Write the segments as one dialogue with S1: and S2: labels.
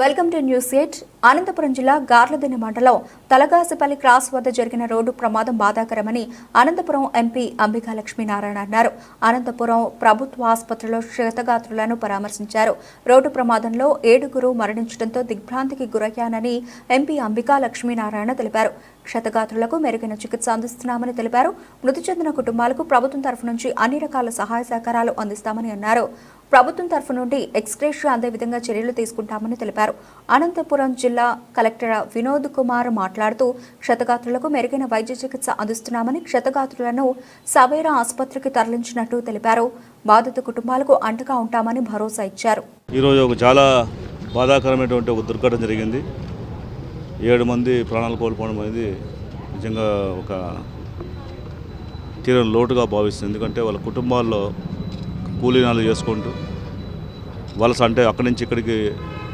S1: Welcome to news eight. Anantapuram జిల్లా గార్లదిని మండలం తలగాసిపల్లి cross వద్ద జరిగిన రోడ్డు ప్రమాదం బాధాకరమని అనంతపురం ఎంపీ అంబికా లక్ష్మీనారాయణ అన్నారు. అనంతపురం ప్రభుత్వ ఆసుపత్రిలో క్షతగాత్రులను పరామర్శించారు. రోడ్డు ప్రమాదంలో ఏడుగురు మరణించడంతో దిగ్భ్రాంతికి గురయ్యానని ఎంపీ అంబికా లక్ష్మీనారాయణ తెలిపారు. క్షతగాత్రులకు మెరుగైన చికిత్స అందిస్తున్నామని తెలిపారు. మృతి చెందిన కుటుంబాలకు ప్రభుత్వం తరఫు నుంచి అన్ని రకాల సహాయ సహకారాలు అందిస్తామని అన్నారు. ప్రభుత్వం తరఫు నుండి ఎక్స్గ్రేషియా అందే విధంగా చర్యలు తీసుకుంటామని తెలిపారు. అనంతపురం జిల్లా కలెక్టర్ వినోద్ కుమార్ మాట్లాడుతూ క్షతగాత్రులకు మెరుగైన వైద్య చికిత్స అందిస్తున్నామని క్షతగాత్రులను సవేరా ఆసుపత్రికి తరలించినట్టు తెలిపారు. బాధిత కుటుంబాలకు అండగా ఉంటామని భరోసా ఇచ్చారు.
S2: ఈరోజు ఒక చాలా బాధాకరమైనటువంటి ఒక దుర్ఘటన జరిగింది. ఏడు మంది ప్రాణాలు కోల్పోవడం అనేది నిజంగా ఒక తీరం లోటుగా భావిస్తుంది. ఎందుకంటే వాళ్ళ కుటుంబాల్లో కూలీనాలు చేసుకుంటూ వలస అంటే అక్కడి నుంచి ఇక్కడికి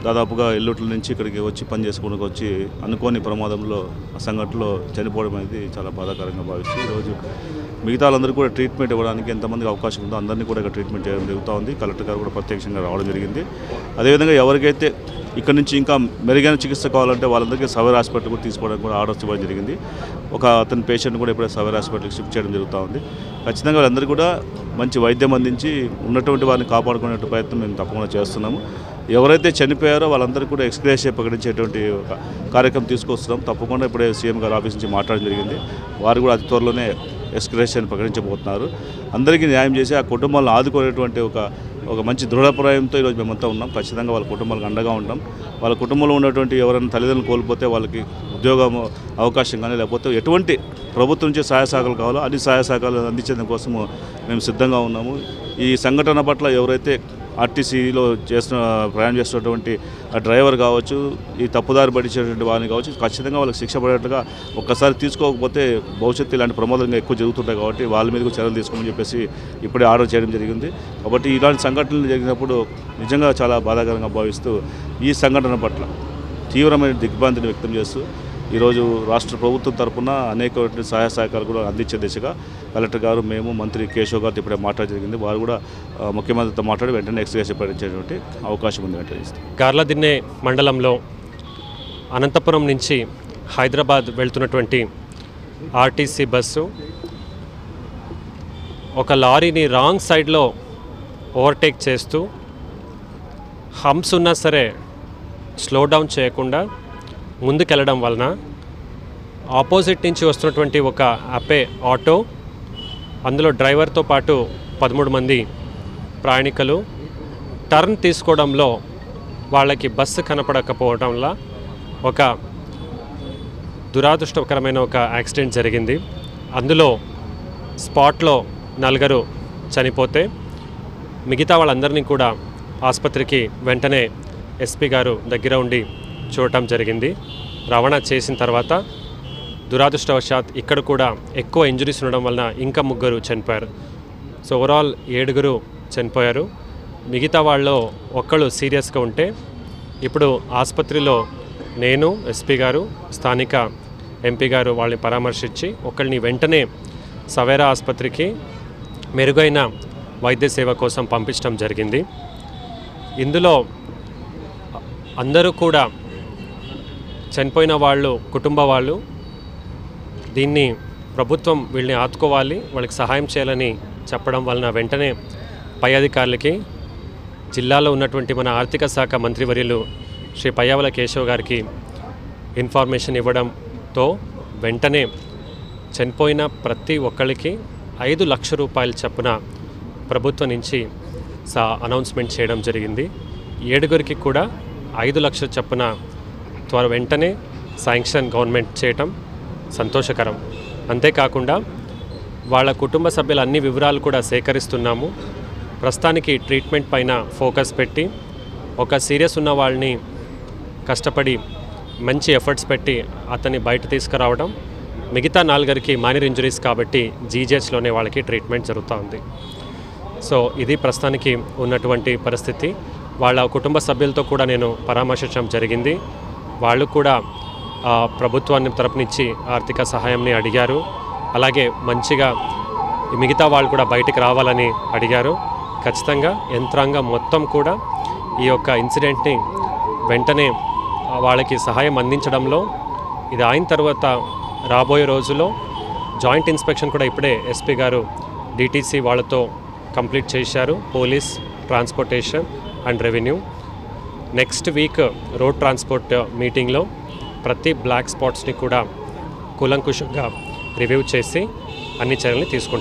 S2: దాదాపుగా ఎల్లుట్ల నుంచి ఇక్కడికి వచ్చి పని చేసుకుని వచ్చి అనుకోని ప్రమాదంలో సంఘటనలో చనిపోవడం అనేది చాలా బాధాకరంగా భావిస్తూ ఈరోజు మిగతా వాళ్ళందరూ కూడా ట్రీట్మెంట్ ఇవ్వడానికి ఎంతమందికి అవకాశం ఉందో అందరినీ కూడా ఇక్కడ ట్రీట్మెంట్ చేయడం జరుగుతూ ఉంది కలెక్టర్ గారు కూడా ప్రత్యక్షంగా రావడం జరిగింది. అదేవిధంగా ఎవరికైతే ఇక్కడ నుంచి ఇంకా మెరుగైన చికిత్స కావాలంటే వాళ్ళందరికీ సవేర్ హాస్పిటల్ కూడా తీసుకోవడానికి కూడా ఆర్డర్స్ ఇవ్వడం జరిగింది. ఒక అతని పేషెంట్ కూడా ఇప్పుడే సవేర్ హాస్పిటల్కి షిఫ్ట్ చేయడం జరుగుతూ ఉంది. ఖచ్చితంగా వాళ్ళందరూ కూడా మంచి వైద్యం అందించి ఉన్నటువంటి వారిని కాపాడుకునే ప్రయత్నం మేము తప్పకుండా చేస్తున్నాము. ఎవరైతే చనిపోయారో వాళ్ళందరికీ కూడా ఎక్స్గ్రేషియా ప్రకటించేటువంటి ఒక కార్యక్రమం తీసుకొస్తున్నాం. తప్పకుండా ఇప్పుడే సీఎం గారు ఆఫీస్ నుంచి మాట్లాడడం జరిగింది. వారు కూడా అతి త్వరలోనే ఎక్స్గ్రేషియన్ ప్రకటించబోతున్నారు. అందరికీ న్యాయం చేసి ఆ కుటుంబాలను ఆదుకునేటువంటి ఒక ఒక మంచి దృఢప్రాయంతో ఈరోజు మేమంతా ఉన్నాం. ఖచ్చితంగా వాళ్ళ కుటుంబాలకు అండగా ఉంటాం. వాళ్ళ కుటుంబంలో ఉన్నటువంటి ఎవరైనా తల్లిదండ్రులు కోల్పోతే వాళ్ళకి ఉద్యోగం అవకాశం కానీ లేకపోతే ఎటువంటి ప్రభుత్వం నుంచి సహాయ సహకారాలు కావాలో అన్ని సహాయ సహకారాలు అందించడం కోసము మేము సిద్ధంగా ఉన్నాము. ఈ సంఘటన పట్ల ఎవరైతే ఆర్టీసీలో చేస్తున్న ప్రయాణం చేస్తున్నటువంటి ఆ డ్రైవర్ కావచ్చు ఈ తప్పుదారి పడిచేటువంటి వారిని కావచ్చు ఖచ్చితంగా వాళ్ళకి శిక్ష పడేట్టుగా ఒక్కసారి తీసుకోకపోతే భవిష్యత్తు ఇలాంటి ప్రమాదంగా ఎక్కువ జరుగుతుంటాయి కాబట్టి వాళ్ళ మీద చర్యలు తీసుకోమని చెప్పేసి ఇప్పుడే ఆర్డర్ చేయడం జరిగింది. కాబట్టి ఇలాంటి సంఘటనలు జరిగినప్పుడు నిజంగా చాలా బాధాకరంగా భావిస్తూ ఈ సంఘటన పట్ల తీవ్రమైన దిగ్భ్రాంతిని వ్యక్తం చేస్తూ ఈరోజు రాష్ట్ర ప్రభుత్వం తరఫున అనేక సహాయ సహకారాలు కూడా అందించే దిశగా కలెక్టర్ గారు మేము మంత్రి కేశవ్ గారితో ఇప్పుడే మాట్లాడ జరిగింది. వారు కూడా ముఖ్యమంత్రితో మాట్లాడి వెంటనే ఎక్స్గ్రేషన్ ప్రకటించేటువంటి అవకాశం ఉంది వెంటనే
S3: గార్లదిన్నె మండలంలో అనంతపురం నుంచి హైదరాబాద్ వెళ్తున్నటువంటి ఆర్టీసీ బస్సు ఒక లారీని రాంగ్ సైడ్లో ఓవర్టేక్ చేస్తూ హంప్స్ ఉన్నా సరే స్లో డౌన్ చేయకుండా ముందుకెళ్ళడం వలన ఆపోజిట్ నుంచి వస్తున్నటువంటి ఒక అపే ఆటో అందులో డ్రైవర్తో పాటు పదమూడు మంది ప్రయాణికులు టర్న్ తీసుకోవడంలో వాళ్ళకి బస్సు కనపడకపోవడం వల్ల ఒక దురాదృష్టకరమైన ఒక యాక్సిడెంట్ జరిగింది. అందులో స్పాట్లో నలుగురు చనిపోతే మిగతా వాళ్ళందరినీ కూడా ఆసుపత్రికి వెంటనే ఎస్పీ గారు దగ్గర ఉండి చూడటం జరిగింది. రవాణా చేసిన తర్వాత దురాదృష్టవశాత్ ఇక్కడ కూడా ఎక్కువ ఇంజరీస్ ఉండడం వలన ఇంకా ముగ్గురు చనిపోయారు. సో ఓవరాల్ ఏడుగురు చనిపోయారు. మిగతా వాళ్ళు ఒక్కళ్ళు సీరియస్గా ఉంటే ఇప్పుడు ఆసుపత్రిలో నేను ఎస్పీ గారు స్థానిక ఎంపీ గారు వాళ్ళని పరామర్శించి ఒకళ్ళని వెంటనే సవేరా ఆసుపత్రికి మెరుగైన వైద్య సేవ కోసం పంపించడం జరిగింది. ఇందులో అందరూ కూడా చనిపోయిన వాళ్ళు కుటుంబ వాళ్ళు దీన్ని ప్రభుత్వం వీళ్ళని ఆదుకోవాలి వాళ్ళకి సహాయం చేయాలని చెప్పడం వలన వెంటనే పై అధికారులకి జిల్లాలో ఉన్నటువంటి మన ఆర్థిక శాఖ మంత్రివర్యులు శ్రీ పయ్యావల కేశవ్ గారికి ఇన్ఫర్మేషన్ ఇవ్వడంతో వెంటనే చనిపోయిన ప్రతి ఒక్కరికి ఐదు లక్ష రూపాయలు చొప్పున ప్రభుత్వం నుంచి సా అనౌన్స్మెంట్ చేయడం జరిగింది. ఏడుగురికి కూడా ఐదు లక్షల చొప్పున త్వర వెంటనే శాంక్షన్ గవర్నమెంట్ చేయటం సంతోషకరం. అంతేకాకుండా వాళ్ళ కుటుంబ సభ్యుల అన్ని వివరాలు కూడా సేకరిస్తున్నాము. ప్రస్తుతానికి ట్రీట్మెంట్ పైన ఫోకస్ పెట్టి ఒక సీరియస్ ఉన్న వాళ్ళని కష్టపడి మంచి ఎఫర్ట్స్ పెట్టి అతన్ని బయట తీసుకురావడం మిగతా నాలుగరికి మైనర్ ఇంజరీస్ కాబట్టి జీజీహెచ్లోనే వాళ్ళకి ట్రీట్మెంట్ జరుగుతూ ఉంది సో ఇది ప్రస్తుతానికి ఉన్నటువంటి పరిస్థితి. వాళ్ళ కుటుంబ సభ్యులతో కూడా నేను పరామర్శించడం జరిగింది. వాళ్ళు కూడా ప్రభుత్వాన్ని తరపునిచ్చి ఆర్థిక సహాయంని అడిగారు. అలాగే మంచిగా మిగతా వాళ్ళు కూడా బయటికి రావాలని అడిగారు. ఖచ్చితంగా యంత్రాంగం మొత్తం కూడా ఈ యొక్క ఇన్సిడెంట్ని వెంటనే వాళ్ళకి సహాయం అందించడంలో ఇది అయిన తర్వాత రాబోయే రోజుల్లో జాయింట్ ఇన్స్పెక్షన్ కూడా ఇప్పుడే ఎస్పీ గారు డిటీసీ వాళ్ళతో కంప్లీట్ చేశారు. Police transportation and revenue. Next week road transport మీటింగ్లో ప్రతి బ్లాక్ స్పాట్స్ని కూడా కూలంకుషంగా రివ్యూ చేసి అన్ని చర్యల్ని తీసుకుంటాం